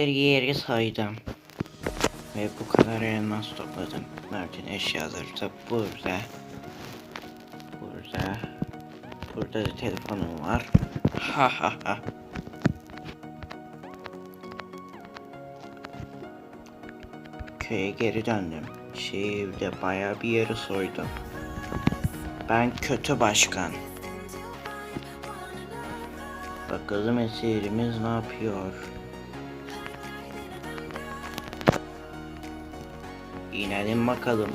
envanteri yeri saydım. Ve bu kadar elmas topladım. Mert'in eşyaları da burada. Burada. Burada da telefonum var. Ha ha ha. Köye geri döndüm. Şehirde bayağı bir yeri soydum. Ben kötü başkan. Bakalım esirimiz ne yapıyor? İnelim bakalım.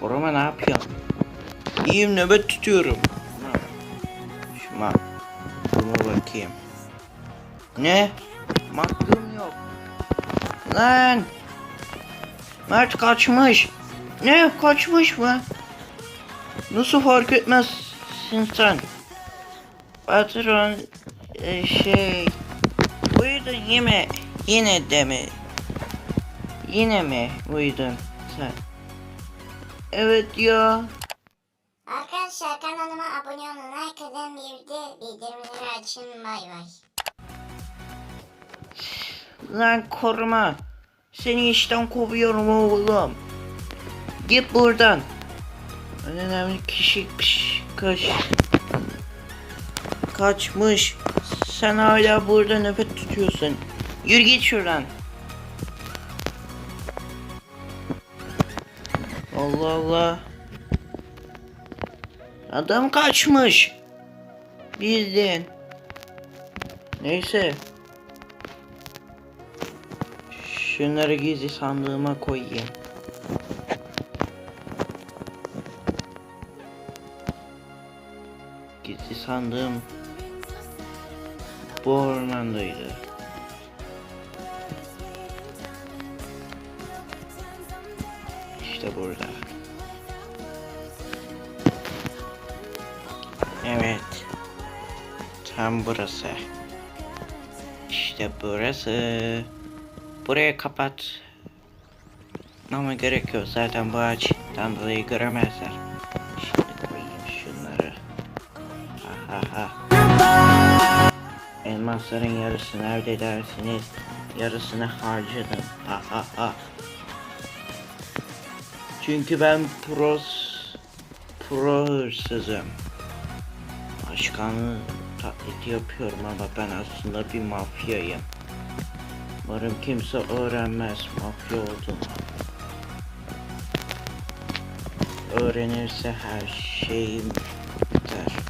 Koruma ne yapıyor? İyiyim nöbet tutuyorum. Şuna. Şuna bakayım. Ne? Maklum yok. Lan! Mert kaçmış. Ne? Kaçmış mı? Nasıl fark etmezsin sen? Patron e, şey buyurdun yeme yine de mi? Yine mi buyurdun sen? Evet ya. Arkadaşlar kanalıma abone olun, like edin, bir de bildirimleri açın. Bay bay. Lan koruma. Seni işten kovuyorum oğlum. Git buradan. Önemli kişi kış, kaç. Kaçmış. Sen hala burada nöbet tutuyorsun. Yürü git şuradan. Allah Allah. Adam kaçmış. Bildin. Neyse. Şunları gizli sandığıma koyayım. Gizli sandığım bu ormandaydı. İşte burada. Evet. Tam burası. İşte burası. Buraya kapat. Ama gerek yok. Zaten bu ağaçtan dolayı göremezler. Şimdi koyayım şunları. Ha. Elmasların yarısını nerede dersiniz? Yarısını harcadım. Ha ha ha. Çünkü ben pros pro hırsızım. Başkanı taklidi yapıyorum ama ben aslında bir mafyayım. Umarım kimse öğrenmez mafya olduğumu. Öğrenirse her şeyim biter.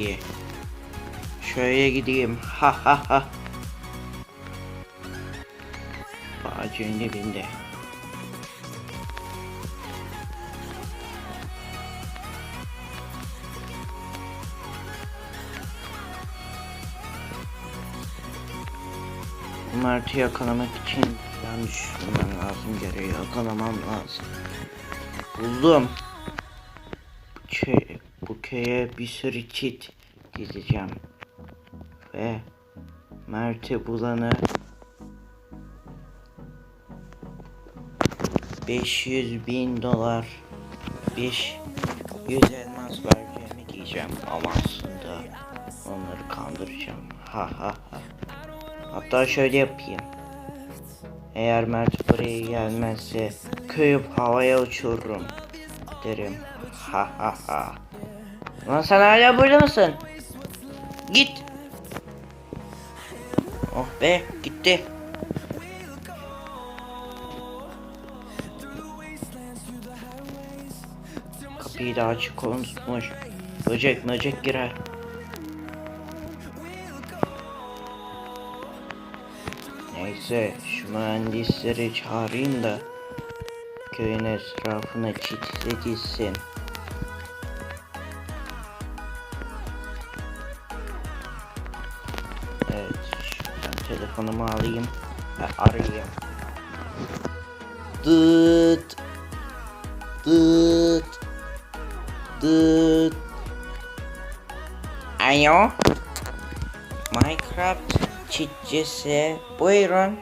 İyi. Şöyle gideyim. Ha ha ha. Ağacın dibinde. Mert'i yakalamak için plan düşünmem lazım. Geri yakalamam lazım. Buldum. Bu, köy, bu köye bir sürü çit gideceğim. Ve Mert'i bulanı 500 bin dolar 500 elmas vereceğimi diyeceğim ama aslında onları kandıracağım. Ha ha ha. Hatta şöyle yapayım. Eğer Mert buraya gelmezse köyü havaya uçururum derim. Ha ha ha Lan sen hala burada mısın? Git. Oh be gitti. Kapıyı da açık unutmuş. Böcek böcek girer. Neyse şu mühendisleri çağırayım da köyün etrafına çitle dizsin. Telefonumu alayım ve arayayım. Dıt Dıt Dıt Alo Minecraft çitçisi. Buyurun.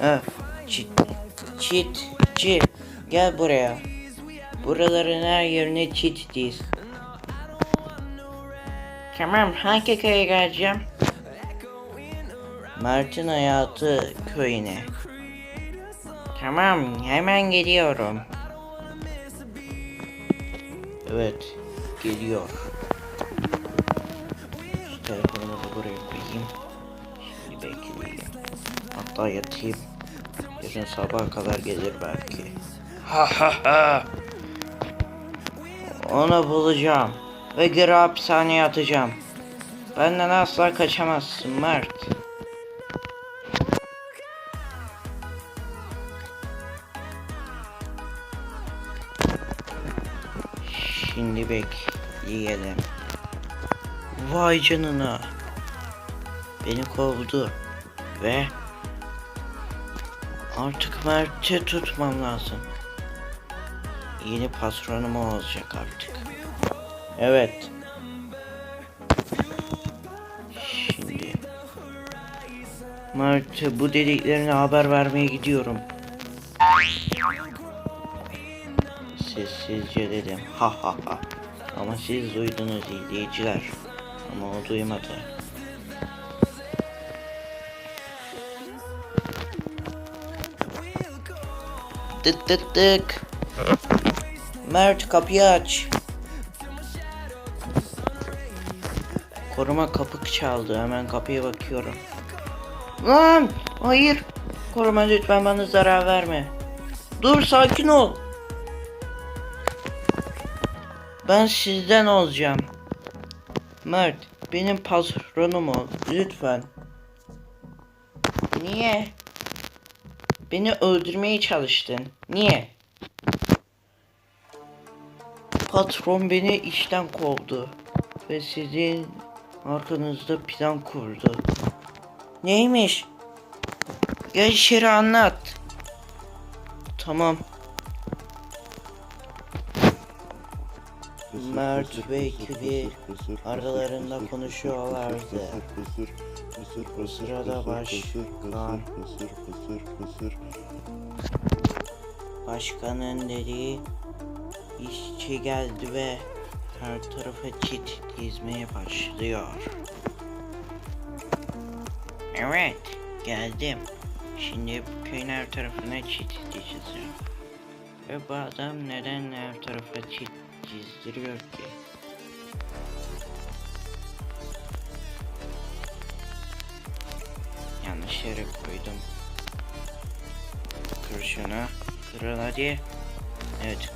Ha, çit, çitçi. Gel buraya. Buraların her yerine çit diz. Tamam hangi köye geleceğim? Mert'in hayatı köyüne. Tamam hemen geliyorum. Evet geliyor. Şu telefonumu da buraya koyayım. Şimdi bekleyeyim. Hatta yatayım. Yarın sabaha kadar gelir belki. Ha ha ha. Onu bulacağım. Ve geri hapishaneye atacağım. Benden asla kaçamazsın Mert. Şimdi bekleyelim. Vay canına. Beni kovdu. Ve artık Mert'i tutmam lazım. Yeni patronum olacak artık. Evet. Şimdi Mert'e bu dediklerine haber vermeye gidiyorum. Sessizce dedim. Ha ha ha. Ama siz duydunuz izleyiciler. Ama o duymadı. Tık tık tık. Mert kapıyı aç. Koruma kapı çaldı. Hemen kapıya bakıyorum. Lan! Hayır. Koruma lütfen bana zarar verme. Dur sakin ol. Ben sizden olacağım. Mert, benim patronum ol. Lütfen. Niye? Beni öldürmeye çalıştın. Niye? Patron beni işten kovdu. Ve sizin arkanızda plan kurdu. Neymiş? Gel içeri anlat. Tamam. Mert ve ekibi aralarında konuşuyorlardı. Bu sırada başkan Başkanın dediği işçi geldi ve her tarafa çit dizmeye başlıyor. Evet, geldim. Şimdi köyün her tarafına çit dizeceğim. Ve bu adam neden her tarafa çit dizdiriyor ki? Yanlış yere koydum. Kır şunu. Hadi. Evet.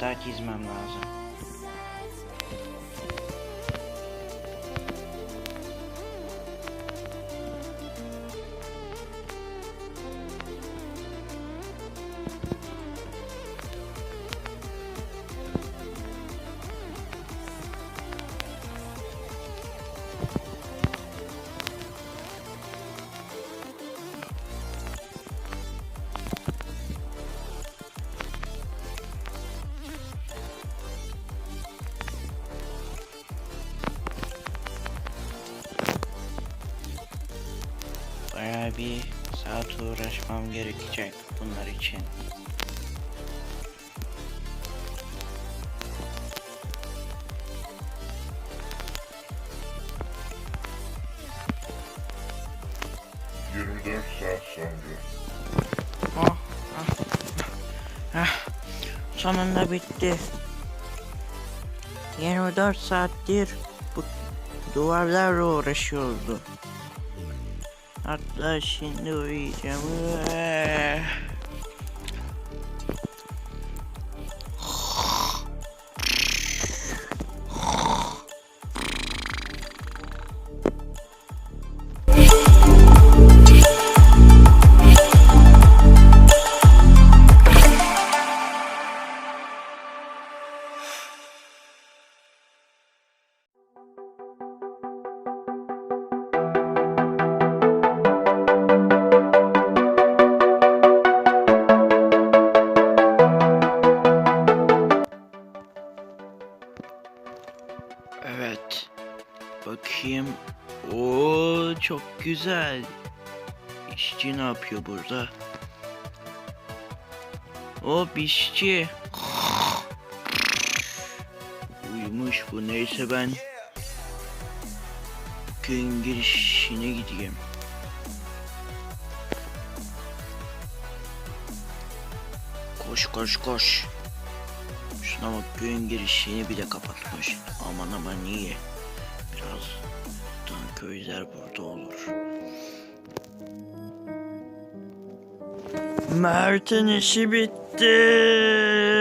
Birazcık daha çizmem lazım. uğraşmam gerekecek bunlar için. ...24 saat sonra. Oh, ah, ah, sonunda bitti. 24 saattir bu duvarlarla uğraşıyordu. Hatta şimdi uyuyacağım. Güzel. İşçi ne yapıyor burada? O işçi. Uyumuş bu neyse ben köyün girişine gideyim. Koş koş koş. Şuna bak köyün girişini bile kapatmış. Aman aman iyi. Birazdan köyler Mert'in işi bitti.